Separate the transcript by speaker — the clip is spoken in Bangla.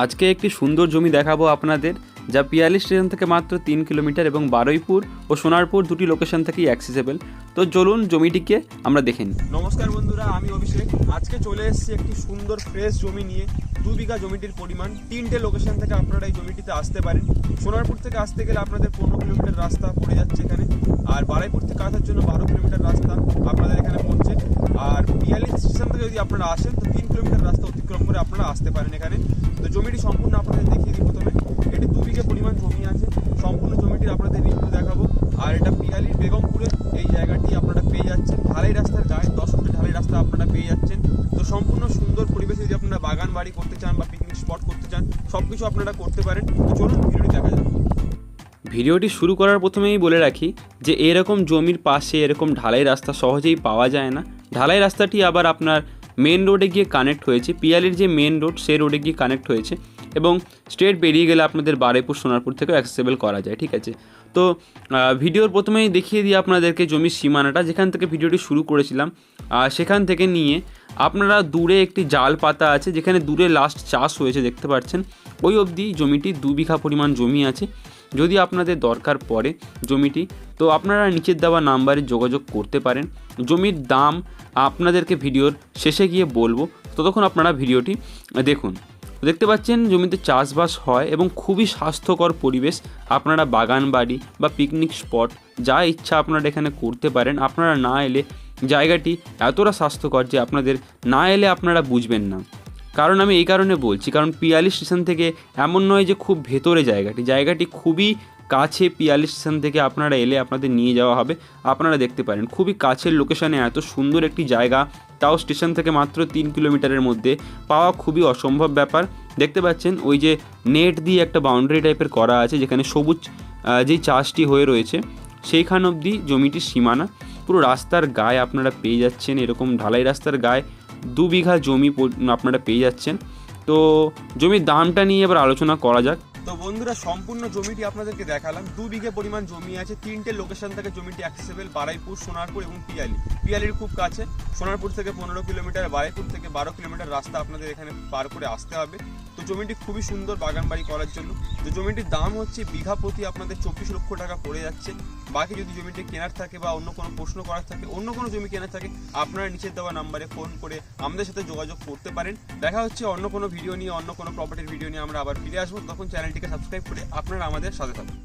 Speaker 1: আজকে একটি সুন্দর জমি দেখাবো আপনাদের, যা পিয়ালি স্টেশন থেকে মাত্র তিন কিলোমিটার এবং বারুইপুর ও সোনারপুর দুটি লোকেশন থেকেই অ্যাক্সেসেবল তো চলুন জমিটিকে আমরা দেখে নিই।
Speaker 2: নমস্কার বন্ধুরা, আমি অভিষেক। আজকে চলে এসেছি একটি সুন্দর ফ্রেশ জমি নিয়ে। দু বিঘা জমিটির পরিমাণ। তিনটে লোকেশন থেকে আপনারা এই জমিটিতে আসতে পারেন। সোনারপুর থেকে আসতে গেলে আপনাদের পনেরো কিলোমিটার রাস্তা পড়ে যাচ্ছে এখানে। আর বারাইপুর থেকে আসার জন্য বারো কিলোমিটার রাস্তা আপনাদের এখানে পড়ছে। আর পিয়ালি স্টেশন থেকে যদি আপনারা আসেন তো কিলোমিটার রাস্তা অতিক্রম করে আপনারা আসতে পারেন এখানে। তো জমিটি সম্পূর্ণ আপনাদের দেখিয়ে দিই প্রথমে। এটি দু বিঘে পরিমাণ জমি আছে। সম্পূর্ণ জমিটির আপনাদের রিভিউ দেখাবো। আর এটা পিয়ালির বেগমপুরে, এই জায়গাটি আপনারা পেয়ে যাচ্ছেন। ঢালাই রাস্তার গায়ে দশ ফুটের ঢালাই রাস্তা আপনারা পেয়ে যাচ্ছেন। তো সম্পূর্ণ সুন্দর পরিবেশে যদি আপনারা বাগান বাড়ি করতে চান বা পিকনিক স্পট করতে চান সব কিছু আপনারা করতে পারেন। তো চলুন ভিডিওটি দেখা যাবে
Speaker 1: ভিডিওটি শুরু করার প্রথমেই বলে রাখি যে এরকম জমির পাশে এরকম ঢালাই রাস্তা সহজেই পাওয়া যায় না। ঢালাই রাস্তাটি আবার আপনার মেন রোডে গিয়ে কানেক্ট হয়েছে। পিয়ালির যে মেন রোড সেই রোডে গিয়ে কানেক্ট হয়েছে এবং স্ট্রেট বেরিয়ে গেলে আপনাদের বারেপুর, সোনারপুর থেকেও অ্যাক্সেসেবল করা যায়, ঠিক আছে? তো ভিডিওর প্রথমেই দেখিয়ে দিই আপনাদেরকে জমির সীমানাটা, যেখান থেকে ভিডিওটি শুরু করেছিলাম। সেখান থেকে নিয়ে আপনারা দূরে একটি জাল পাতা আছে, যেখানে দূরে লাস্ট চাষ হয়েছে, দেখতে পাচ্ছেন। ওই অবধি জমিটি দু বিঘা পরিমাণ জমি আছে। যদি আপনাদের দরকার পড়ে জমিটি, তো আপনারা নিচের দেওয়া নাম্বারে যোগাযোগ করতে পারেন। জমির দাম আপনাদেরকে ভিডিওর শেষে গিয়ে বলব। ততক্ষণ আপনারা ভিডিওটি দেখুন। দেখতে পাচ্ছেন জমিতে চাষবাস হয় এবং খুবই স্বাস্থ্যকর পরিবেশ। আপনারা বাগান বাড়ি বা পিকনিক স্পট যা ইচ্ছা আপনারা এখানে করতে পারেন। আপনারা না এলে জায়গাটি এতটা স্বাস্থ্যকর যে আপনাদের না এলে আপনারা বুঝবেন না। কারণ আমি এই কারণে বলছি, কারণ পিয়ালি স্টেশন থেকে এমন নয় যে খুব ভেতরে জায়গাটি। জায়গাটি খুবই কাছে পিয়ালি স্টেশন থেকে আপনারা এলে আপনাদের নিয়ে যাওয়া হবে। আপনারা দেখতে পারেন, খুবই কাছের লোকেশনে এত সুন্দর একটি জায়গা। তাও স্টেশন থেকে মাত্র তিন কিলোমিটারের মধ্যে। পাওয়া খুবই অসম্ভব ব্যাপার। দেখতে পাচ্ছেন, ওই যে নেট দিয়ে একটা বাউন্ডারি টাইপের করা আছে, যেখানে সবুজ যেই চাষটি হয়ে রয়েছে, সেইখান অবধি জমিটির সীমানা। পুরো রাস্তার গায়ে আপনারা পেয়ে যাচ্ছেন, এরকম ঢালাই রাস্তার গায়ে দু বিঘা জমি আপনারা পেয়ে যাচ্ছেন। তো জমির দামটা নিয়ে এবার আলোচনা করা যাক।
Speaker 2: তো বন্ধুরা, সম্পূর্ণ জমিটি আপনাদেরকে দেখালাম। দু বিঘে পরিমাণ জমি আছে। তিনটে লোকেশন থেকে জমিটি অ্যাক্সেসেবল বারাইপুর, সোনারপুর এবং পিয়ালি। পিয়ালির খুব কাছে। সোনারপুর থেকে পনেরো কিলোমিটার, বারাইপুর থেকে বারো কিলোমিটার রাস্তা আপনাদের এখানে পার করে আসতে হবে। তো জমিটি খুবই সুন্দর বাগান বাড়ি করার জন্য। তো জমিটির দাম হচ্ছে বিঘা প্রতি আপনাদের চব্বিশ লক্ষ টাকা পড়ে যাচ্ছে। বাকি যদি জমিটি কেনার থাকে বা অন্য কোনো প্রশ্ন করার থাকে, অন্য কোনো জমি কেনার থাকে, আপনারা নিচের দেওয়া নাম্বারে ফোন করে আমাদের সাথে যোগাযোগ করতে পারেন। দেখা হচ্ছে অন্য কোনো ভিডিও নিয়ে, অন্য কোনো প্রপার্টির ভিডিও নিয়ে আমরা আবার ফিরে আসব। তখন চ্যানেলটিকে সাবস্ক্রাইব করে আপনারা আমাদের সাথে থাকুন।